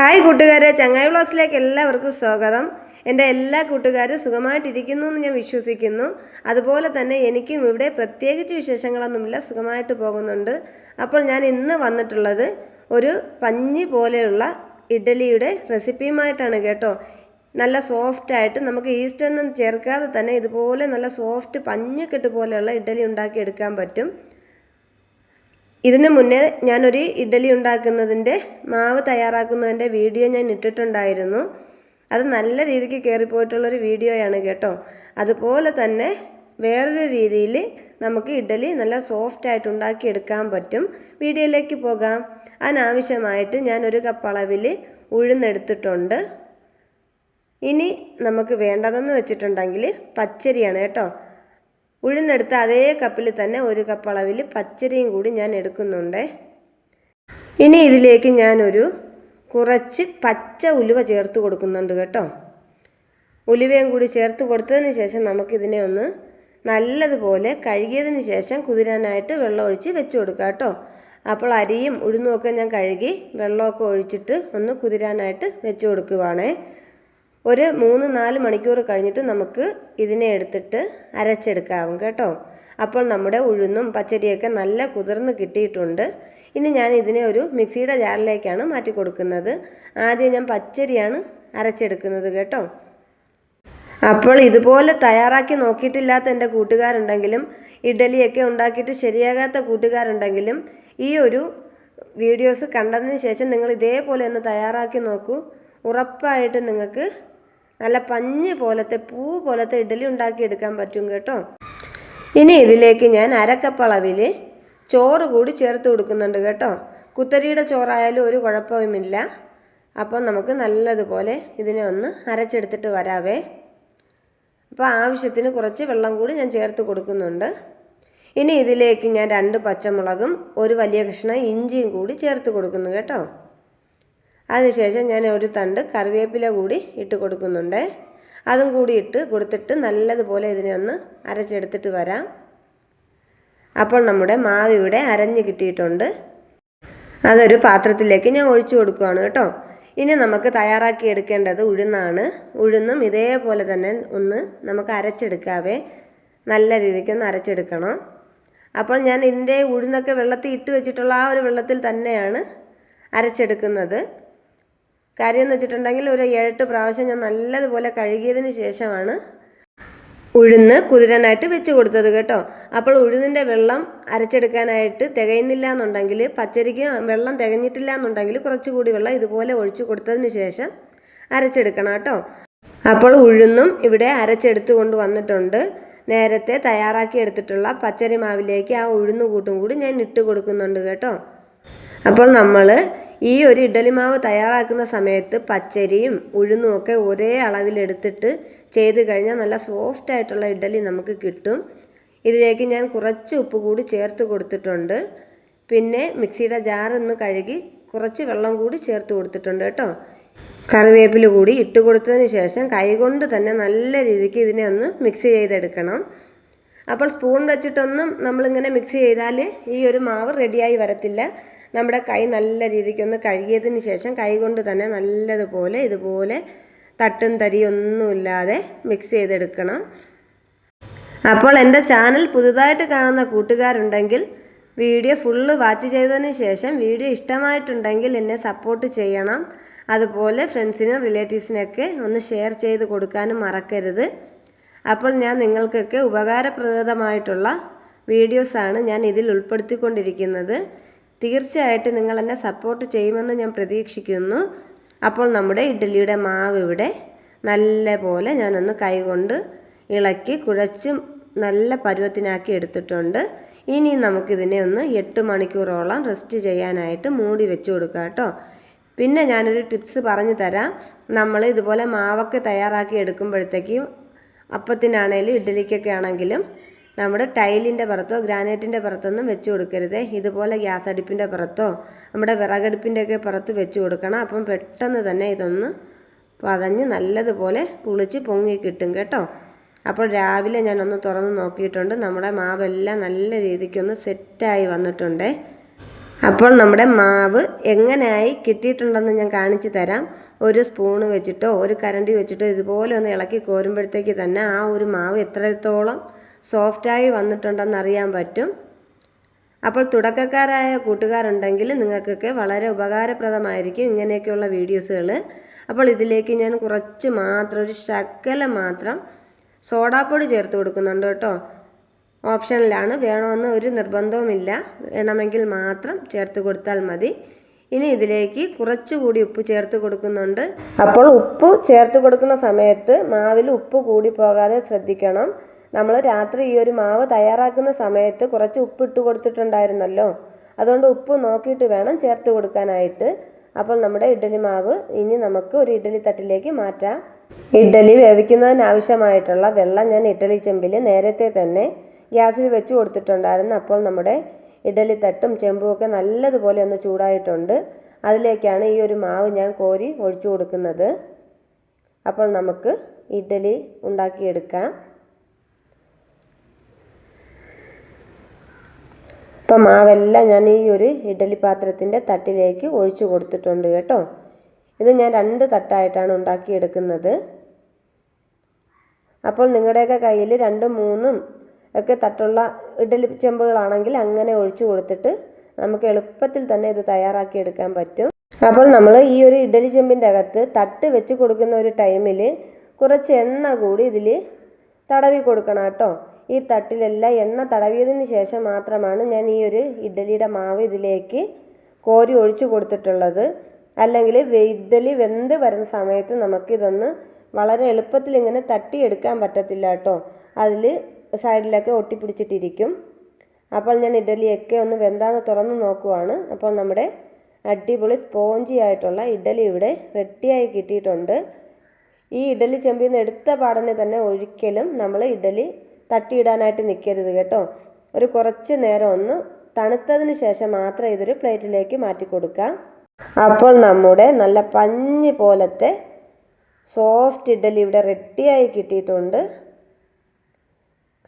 Hi കൂട്ടുകാരെ ചങ്ങായി വ്ളോഗ്സിലേക്ക് എല്ലാവർക്കും സ്വാഗതം. എന്റെ എല്ലാ കൂട്ടുകാരും സുഖമായിട്ടിരിക്കുന്നു എന്ന് ഞാൻ വിശ്വസിക്കുന്നു. അതുപോലെ തന്നെ എനിക്കും ഇവിടെ പ്രത്യേകിച്ച് വിശേഷങ്ങളൊന്നുമില്ല സുഖമായിട്ട് പോകുന്നുണ്ട്. അപ്പോൾ ഞാൻ ഇന്ന് വന്നിട്ടുള്ളത് ഒരു പഞ്ഞി പോലെയുള്ള ഇഡലിയുടെ റെസിപ്പിയുമായിട്ടാണ് കേട്ടോ. നല്ല സോഫ്റ്റായിട്ട് നമുക്ക് ഈസ്റ്റ് ഒന്നും ചേർക്കാതെ തന്നെ ഇതുപോലെ നല്ല സോഫ്റ്റ് പഞ്ഞക്കെട്ട് പോലെയുള്ള ഇഡലി ഉണ്ടാക്കിയെടുക്കാൻ പറ്റും. ഇതിന് മുന്നേ ഞാനൊരു ഇഡ്ഡലി ഉണ്ടാക്കുന്നതിന്റെ മാവ് തയ്യാറാക്കുന്നതിന്റെ വീഡിയോ ഞാൻ ഇട്ടിട്ടുണ്ടായിരുന്നു. അത് നല്ല രീതിക്ക് കയറിപ്പോയിട്ടുള്ളൊരു വീഡിയോയാണ് കേട്ടോ. അതുപോലെ തന്നെ വേറൊരു രീതിയിൽ നമുക്ക് ഇഡ്ഡലി നല്ല സോഫ്റ്റ് ആയിട്ട് ഉണ്ടാക്കിയെടുക്കാൻ പറ്റും. വീഡിയോയിലേക്ക് പോകാം. അതിനാവശ്യമായിട്ട് ഞാനൊരു കപ്പ് അളവിൽ ഉഴുന്നെടുത്തിട്ടുണ്ട്. ഇനി നമുക്ക് വേണ്ടതെന്ന് വെച്ചിട്ടുണ്ടെങ്കിൽ പച്ചരിയാണ് കേട്ടോ. ഉഴുന്നെടുത്ത അതേ കപ്പിൽ തന്നെ ഒരു കപ്പ് അളവിൽ പച്ചരിയും കൂടി ഞാൻ എടുക്കുന്നുണ്ട്. ഇനി ഇതിലേക്ക് ഞാനൊരു കുറച്ച് പച്ച ഉലുവ ചേർത്ത് കൊടുക്കുന്നുണ്ട് കേട്ടോ. ഉലുവയും കൂടി ചേർത്ത് കൊടുത്തതിന് ശേഷം നമുക്കിതിനെ ഒന്ന് നല്ലതുപോലെ കഴുകിയതിന് ശേഷം കുതിരാനായിട്ട് വെള്ളം ഒഴിച്ച് വെച്ച് കൊടുക്കുക കേട്ടോ. അപ്പോൾ അരിയും ഉഴുന്നുമൊക്കെ ഞാൻ കഴുകി വെള്ളമൊക്കെ ഒഴിച്ചിട്ട് ഒന്ന് കുതിരാനായിട്ട് വെച്ച് കൊടുക്കുവാണേ. ഒരു മൂന്ന് നാല് മണിക്കൂർ കഴിഞ്ഞിട്ട് നമുക്ക് ഇതിനെ എടുത്തിട്ട് അരച്ചെടുക്കാവും കേട്ടോ. അപ്പോൾ നമ്മുടെ ഉഴുന്നും പച്ചരിയൊക്കെ നല്ല കുതിർന്ന് കിട്ടിയിട്ടുണ്ട്. ഇനി ഞാൻ ഇതിനെ ഒരു മിക്സിയുടെ ജാറിലേക്കാണ് മാറ്റി കൊടുക്കുന്നത്. ആദ്യം ഞാൻ പച്ചരിയാണ് അരച്ചെടുക്കുന്നത് കേട്ടോ. അപ്പോൾ ഇതുപോലെ തയ്യാറാക്കി നോക്കിയിട്ടില്ലാത്ത എന്റെ കൂട്ടുകാരുണ്ടെങ്കിലും ഇഡലിയൊക്കെ ഉണ്ടാക്കിയിട്ട് ശരിയാകാത്ത കൂട്ടുകാരുണ്ടെങ്കിലും ഈ ഒരു വീഡിയോസ് കണ്ടതിന് ശേഷം നിങ്ങൾ ഇതേപോലെ ഒന്ന് തയ്യാറാക്കി നോക്കൂ. ഉറപ്പായിട്ട് നിങ്ങൾക്ക് നല്ല പഞ്ഞ് പോലത്തെ പൂ പോലത്തെ ഇഡ്ഡലി ഉണ്ടാക്കിയെടുക്കാൻ പറ്റും കേട്ടോ. ഇനി ഇതിലേക്ക് ഞാൻ അരക്കപ്പളവിൽ ചോറ് കൂടി ചേർത്ത് കൊടുക്കുന്നുണ്ട് കേട്ടോ. കുത്തരിയുടെ ചോറായാലും ഒരു കുഴപ്പവുമില്ല. അപ്പോൾ നമുക്ക് നല്ലതുപോലെ ഇതിനെ ഒന്ന് അരച്ചെടുത്തിട്ട് വരാവേ. അപ്പോൾ ആവശ്യത്തിന് കുറച്ച് വെള്ളം കൂടി ഞാൻ ചേർത്ത് കൊടുക്കുന്നുണ്ട്. ഇനി ഇതിലേക്ക് ഞാൻ രണ്ട് പച്ചമുളകും ഒരു വലിയ കഷ്ണം ഇഞ്ചിയും കൂടി ചേർത്ത് കൊടുക്കുന്നു കേട്ടോ. അതിനുശേഷം ഞാൻ ഒരു തണ്ട് കറിവേപ്പില കൂടി ഇട്ട് കൊടുക്കുന്നുണ്ട്. അതും കൂടി ഇട്ട് കൊടുത്തിട്ട് നല്ലതുപോലെ ഇതിനെ ഒന്ന് അരച്ചെടുത്തിട്ട് വരാം. അപ്പോൾ നമ്മുടെ മാവ് ഇവിടെ അരഞ്ഞ് കിട്ടിയിട്ടുണ്ട്. അതൊരു പാത്രത്തിലേക്ക് ഞാൻ ഒഴിച്ചു കൊടുക്കുകയാണ് കേട്ടോ. ഇനി നമുക്ക് തയ്യാറാക്കി എടുക്കേണ്ടത് ഉഴുന്നാണ്. ഉഴുന്നും ഇതേപോലെ തന്നെ ഒന്ന് നമുക്ക് അരച്ചെടുക്കാവേ. നല്ല രീതിക്കൊന്ന് അരച്ചെടുക്കണം. അപ്പോൾ ഞാൻ ഇതിന്റെ ഉഴുന്നൊക്കെ വെള്ളത്തിൽ ഇട്ട് വെച്ചിട്ടുള്ള ആ ഒരു വെള്ളത്തിൽ തന്നെയാണ് അരച്ചെടുക്കുന്നത്. കാര്യം എന്ന് വെച്ചിട്ടുണ്ടെങ്കിൽ ഒരു ഏഴെട്ട് പ്രാവശ്യം ഞാൻ നല്ലതുപോലെ കഴുകിയതിന് ശേഷമാണ് ഉഴുന്ന് കുതിരാനായിട്ട് വെച്ച് കൊടുത്തത് കേട്ടോ. അപ്പോൾ ഉഴുന്നിന്റെ വെള്ളം അരച്ചെടുക്കാനായിട്ട് തികയുന്നില്ല എന്നുണ്ടെങ്കിൽ പച്ചരിക്ക് വെള്ളം തികഞ്ഞിട്ടില്ല എന്നുണ്ടെങ്കിൽ കുറച്ചുകൂടി വെള്ളം ഇതുപോലെ ഒഴിച്ചു കൊടുത്തതിന് ശേഷം അരച്ചെടുക്കണം കേട്ടോ. അപ്പോൾ ഉഴുന്നും ഇവിടെ അരച്ചെടുത്ത് കൊണ്ട് വന്നിട്ടുണ്ട്. നേരത്തെ തയ്യാറാക്കി എടുത്തിട്ടുള്ള പച്ചരി മാവിലേക്ക് ആ ഉഴുന്ന് കൂട്ടും കൂടി ഞാൻ ഇട്ട് കൊടുക്കുന്നുണ്ട് കേട്ടോ. അപ്പോൾ നമ്മൾ ഈ ഒരു ഇഡ്ഡലി മാവ് തയ്യാറാക്കുന്ന സമയത്ത് പച്ചരിയും ഉഴുന്നും ഒക്കെ ഒരേ അളവിലെടുത്തിട്ട് ചെയ്ത് കഴിഞ്ഞാൽ നല്ല സോഫ്റ്റ് ആയിട്ടുള്ള ഇഡ്ഡലി നമുക്ക് കിട്ടും. ഇതിലേക്ക് ഞാൻ കുറച്ച് ഉപ്പ് കൂടി ചേർത്ത് കൊടുത്തിട്ടുണ്ട്. പിന്നെ മിക്സിയുടെ ജാർ ഒന്ന് കഴുകി കുറച്ച് വെള്ളം കൂടി ചേർത്ത് കൊടുത്തിട്ടുണ്ട് കേട്ടോ. കറിവേപ്പില കൂടി ഇട്ട് കൊടുത്തതിന് ശേഷം കൈകൊണ്ട് തന്നെ നല്ല രീതിക്ക് ഇതിനെ ഒന്ന് മിക്സ് ചെയ്തെടുക്കണം. അപ്പോൾ സ്പൂൺ വെച്ചിട്ടൊന്നും നമ്മളിങ്ങനെ മിക്സ് ചെയ്താൽ ഈ ഒരു മാവ് റെഡിയായി വരത്തില്ല. നമ്മുടെ കൈ നല്ല രീതിക്കൊന്ന് കഴുകിയതിന് ശേഷം കൈ കൊണ്ട് തന്നെ നല്ലതുപോലെ ഇതുപോലെ തട്ടും തരിയൊന്നുമില്ലാതെ മിക്സ് ചെയ്തെടുക്കണം. അപ്പോൾ എന്റെ ചാനൽ പുതുതായിട്ട് കാണുന്ന കൂട്ടുകാരുണ്ടെങ്കിൽ വീഡിയോ ഫുള്ള് വാച്ച് ചെയ്തതിന് ശേഷം വീഡിയോ ഇഷ്ടമായിട്ടുണ്ടെങ്കിൽ എന്നെ സപ്പോർട്ട് ചെയ്യണം. അതുപോലെ ഫ്രണ്ട്സിനും റിലേറ്റീവ്സിനൊക്കെ ഒന്ന് ഷെയർ ചെയ്ത് കൊടുക്കാനും മറക്കരുത്. അപ്പോൾ ഞാൻ നിങ്ങൾക്കൊക്കെ ഉപകാരപ്രദമായിട്ടുള്ള വീഡിയോസാണ് ഞാൻ ഇതിൽ ഉൾപ്പെടുത്തിക്കൊണ്ടിരിക്കുന്നത്. തീർച്ചയായിട്ടും നിങ്ങൾ എന്നെ സപ്പോർട്ട് ചെയ്യുമെന്ന് ഞാൻ പ്രതീക്ഷിക്കുന്നു. അപ്പോൾ നമ്മുടെ ഇഡ്ഡലിയുടെ മാവ് ഇവിടെ നല്ല പോലെ ഞാനൊന്ന് കൈകൊണ്ട് ഇളക്കി കുഴച്ച് നല്ല പരുവത്തിനാക്കി എടുത്തിട്ടുണ്ട്. ഇനി നമുക്കിതിനെ ഒന്ന് എട്ട് മണിക്കൂറോളം റെസ്റ്റ് ചെയ്യാനായിട്ട് മൂടി വെച്ച് കൊടുക്കാം കേട്ടോ. പിന്നെ ഞാനൊരു ടിപ്സ് പറഞ്ഞു തരാം. നമ്മൾ ഇതുപോലെ മാവൊക്കെ തയ്യാറാക്കി എടുക്കുമ്പോഴത്തേക്കും അപ്പത്തിനാണേലും ഇഡ്ഡലിക്കൊക്കെ ആണെങ്കിലും നമ്മുടെ ടൈലിന്റെ പുറത്തോ ഗ്രാനൈറ്റിന്റെ പുറത്തൊന്നും വെച്ച് കൊടുക്കരുത്. ഇതുപോലെ ഗ്യാസ് അടുപ്പിന്റെ പുറത്തോ നമ്മുടെ വിറകടുപ്പിന്റെയൊക്കെ പുറത്ത് വെച്ച് കൊടുക്കണം. അപ്പം പെട്ടെന്ന് തന്നെ ഇതൊന്ന് പതഞ്ഞ് നല്ലതുപോലെ പുളിച്ച് പൊങ്ങി കിട്ടും കേട്ടോ. അപ്പോൾ രാവിലെ ഞാനൊന്ന് തുറന്ന് നോക്കിയിട്ടുണ്ട്. നമ്മുടെ മാവെല്ലാം നല്ല രീതിക്കൊന്ന് സെറ്റായി വന്നിട്ടുണ്ട്. അപ്പോൾ നമ്മുടെ മാവ് എങ്ങനെയായി കിട്ടിയിട്ടുണ്ടെന്ന് ഞാൻ കാണിച്ചു തരാം. ഒരു സ്പൂണ് വെച്ചിട്ടോ ഒരു കരണ്ടി വെച്ചിട്ടോ ഇതുപോലെ ഒന്ന് ഇളക്കി കോരുമ്പോഴത്തേക്ക് തന്നെ ആ ഒരു മാവ് എത്രത്തോളം സോഫ്റ്റായി വന്നിട്ടുണ്ടെന്ന് അറിയാൻ പറ്റും. അപ്പോൾ തുടക്കക്കാരായ കൂട്ടുകാരുണ്ടെങ്കിൽ നിങ്ങൾക്കൊക്കെ വളരെ ഉപകാരപ്രദമായിരിക്കും ഇങ്ങനെയൊക്കെയുള്ള വീഡിയോസുകൾ. അപ്പോൾ ഇതിലേക്ക് ഞാൻ കുറച്ച് മാത്രം ഒരു ശക്കല മാത്രം സോഡാപ്പൊടി ചേർത്ത് കൊടുക്കുന്നുണ്ട് കേട്ടോ. ഓപ്ഷനിലാണ്. വേണമെന്ന് ഒരു നിർബന്ധവുമില്ല. വേണമെങ്കിൽ മാത്രം ചേർത്ത് കൊടുത്താൽ മതി. ഇനി ഇതിലേക്ക് കുറച്ചുകൂടി ഉപ്പ് ചേർത്ത് കൊടുക്കുന്നുണ്ട്. അപ്പോൾ ഉപ്പ് ചേർത്ത് കൊടുക്കുന്ന സമയത്ത് മാവിൽ ഉപ്പ് കൂടി പോകാതെ ശ്രദ്ധിക്കണം. നമ്മൾ രാത്രി ഈ ഒരു മാവ് തയ്യാറാക്കുന്ന സമയത്ത് കുറച്ച് ഉപ്പ് ഇട്ട് കൊടുത്തിട്ടുണ്ടായിരുന്നല്ലോ. അതുകൊണ്ട് ഉപ്പ് നോക്കിയിട്ട് വേണം ചേർത്ത് കൊടുക്കാനായിട്ട്. അപ്പോൾ നമ്മുടെ ഇഡ്ഡലി മാവ് ഇനി നമുക്ക് ഒരു ഇഡ്ഡലി തട്ടിലേക്ക് മാറ്റാം. ഇഡ്ഡലി വേവിക്കുന്നതിന് ആവശ്യമായിട്ടുള്ള വെള്ളം ഞാൻ ഇഡ്ഡലി ചെമ്പിൽ നേരത്തെ തന്നെ ഗ്യാസിൽ വെച്ച് കൊടുത്തിട്ടുണ്ടായിരുന്നു. അപ്പോൾ നമ്മുടെ ഇഡ്ഡലി തട്ടും ചെമ്പും ഒക്കെ നല്ലതുപോലെ ഒന്ന് ചൂടായിട്ടുണ്ട്. അതിലേക്കാണ് ഈ ഒരു മാവ് ഞാൻ കോരി ഒഴിച്ചു കൊടുക്കുന്നത്. അപ്പോൾ നമുക്ക് ഇഡ്ഡലി ഉണ്ടാക്കിയെടുക്കാം. ഇപ്പം മാവെല്ലാം ഞാൻ ഈ ഒരു ഇഡലി പാത്രത്തിന്റെ തട്ടിലേക്ക് ഒഴിച്ചു കൊടുത്തിട്ടുണ്ട് കേട്ടോ. ഇത് ഞാൻ രണ്ട് തട്ടായിട്ടാണ് ഉണ്ടാക്കിയെടുക്കുന്നത്. അപ്പോൾ നിങ്ങളുടെയൊക്കെ കയ്യിൽ രണ്ടും മൂന്നും ഒക്കെ തട്ടുള്ള ഇഡലി ചെമ്പുകളാണെങ്കിൽ അങ്ങനെ ഒഴിച്ചു കൊടുത്തിട്ട് നമുക്ക് എളുപ്പത്തിൽ തന്നെ ഇത് തയ്യാറാക്കി എടുക്കാൻ പറ്റും. അപ്പോൾ നമ്മൾ ഈ ഒരു ഇഡലി ചെമ്പിന്റെ അകത്ത് തട്ട് വെച്ച് കൊടുക്കുന്ന ഒരു ടൈമിൽ കുറച്ച് എണ്ണ കൂടി ഇതിൽ തടവി കൊടുക്കണം കേട്ടോ. ഈ തട്ടിലെല്ലാം എണ്ണ തടവിയതിന് ശേഷം മാത്രമാണ് ഞാൻ ഈ ഒരു ഇഡ്ഡലിയുടെ മാവ് ഇതിലേക്ക് കോരി ഒഴിച്ചു കൊടുത്തിട്ടുള്ളത്. അല്ലെങ്കിൽ ഇഡ്ഡലി വെന്ത് വരുന്ന സമയത്ത് നമുക്കിതൊന്ന് വളരെ എളുപ്പത്തിൽ ഇങ്ങനെ തട്ടിയെടുക്കാൻ പറ്റത്തില്ല കേട്ടോ. അതിൽ സൈഡിലൊക്കെ ഒട്ടിപ്പിടിച്ചിട്ടിരിക്കും. അപ്പോൾ ഞാൻ ഇഡ്ഡലിയൊക്കെ ഒന്ന് വെന്താന്ന് തുറന്ന് നോക്കുവാണ്. അപ്പോൾ നമ്മുടെ അടിപൊളി സ്പോഞ്ചി ആയിട്ടുള്ള ഇഡ്ഡലി ഇവിടെ റെഡിയായി കിട്ടിയിട്ടുണ്ട്. ഈ ഇഡ്ഡലി ചെമ്പിൽ നിന്ന് എടുത്ത പാടനെ തന്നെ ഒരിക്കലും നമ്മൾ ഇഡ്ഡലി തട്ടിയിടാനായിട്ട് നിൽക്കരുത് കേട്ടോ. ഒരു കുറച്ച് നേരം ഒന്ന് തണുത്തതിന് ശേഷം മാത്രം ഇതൊരു പ്ലേറ്റിലേക്ക് മാറ്റി കൊടുക്കാം. അപ്പോൾ നമ്മുടെ നല്ല പഞ്ഞി പോലത്തെ സോഫ്റ്റ് ഇഡ്ഡലി ഇവിടെ റെഡിയായി കിട്ടിയിട്ടുണ്ട്.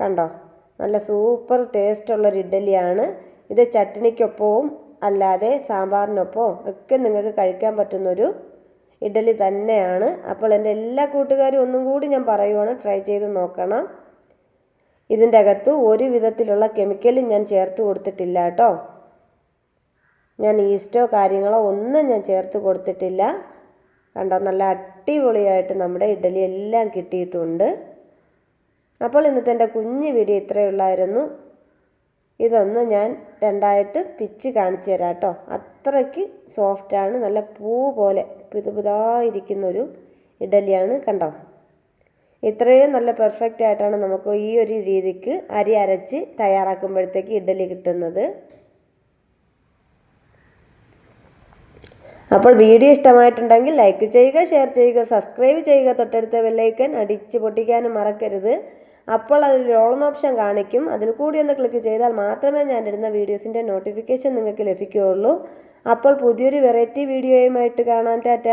കണ്ടോ? നല്ല സൂപ്പർ ടേസ്റ്റുള്ളൊരു ഇഡ്ഡലിയാണ്. ഇത് ചട്നിക്കൊപ്പവും അല്ലാതെ സാമ്പാറിനൊപ്പമോ ഒക്കെ നിങ്ങൾക്ക് കഴിക്കാൻ പറ്റുന്നൊരു ഇഡ്ഡലി തന്നെയാണ്. അപ്പോൾ എന്റെ എല്ലാ കൂട്ടുകാരും ഒന്നും കൂടി ഞാൻ പറയുവാണ്. ട്രൈ ചെയ്ത് നോക്കണം. ഇതിന്റെ അകത്ത് ഒരു വിധത്തിലുള്ള കെമിക്കലും ഞാൻ ചേർത്ത് കൊടുത്തിട്ടില്ല കേട്ടോ. ഞാൻ ഈസ്റ്റോ കാര്യങ്ങളോ ഒന്നും ഞാൻ ചേർത്ത് കൊടുത്തിട്ടില്ല. കണ്ടോ നല്ല അടിപൊളിയായിട്ട് നമ്മുടെ ഇഡലി എല്ലാം കിട്ടിയിട്ടുണ്ട്. അപ്പോൾ ഇന്നത്തെ എന്റെ കുഞ്ഞു വീഡിയോ ഇത്രയേ ഉള്ളായിരുന്നു. ഇതൊന്ന് ഞാൻ രണ്ടായിട്ട് പിച്ച് കാണിച്ചു തരാം കേട്ടോ. അത്രയ്ക്ക് സോഫ്റ്റാണ് നല്ല പൂ പോലെ പുതുപുതായിരിക്കുന്നൊരു ഇഡലിയാണ് കണ്ടോ? ഇത്രയും നല്ല പെർഫെക്റ്റ് ആയിട്ടാണ് നമുക്ക് ഈ ഒരു രീതിക്ക് അരി അരച്ച് തയ്യാറാക്കുമ്പോഴത്തേക്ക് ഇഡലി കിട്ടുന്നത്. അപ്പോൾ വീഡിയോ ഇഷ്ടമായിട്ടുണ്ടെങ്കിൽ ലൈക്ക് ചെയ്യുക ഷെയർ ചെയ്യുക സബ്സ്ക്രൈബ് ചെയ്യുക തൊട്ടടുത്ത ബെല്ലൈക്കൻ അടിച്ച് പൊട്ടിക്കാനും മറക്കരുത്. അപ്പോൾ അതിൽ ഓൺ ഓപ്ഷൻ കാണിക്കും. അതിൽ കൂടി ഒന്ന് ക്ലിക്ക് ചെയ്താൽ മാത്രമേ ഞാൻ ഇടുന്ന വീഡിയോസിന്റെ നോട്ടിഫിക്കേഷൻ നിങ്ങൾക്ക് ലഭിക്കുകയുള്ളൂ. അപ്പോൾ പുതിയൊരു വെറൈറ്റി വീഡിയോയുമായിട്ട് കാണാൻ ടാറ്റ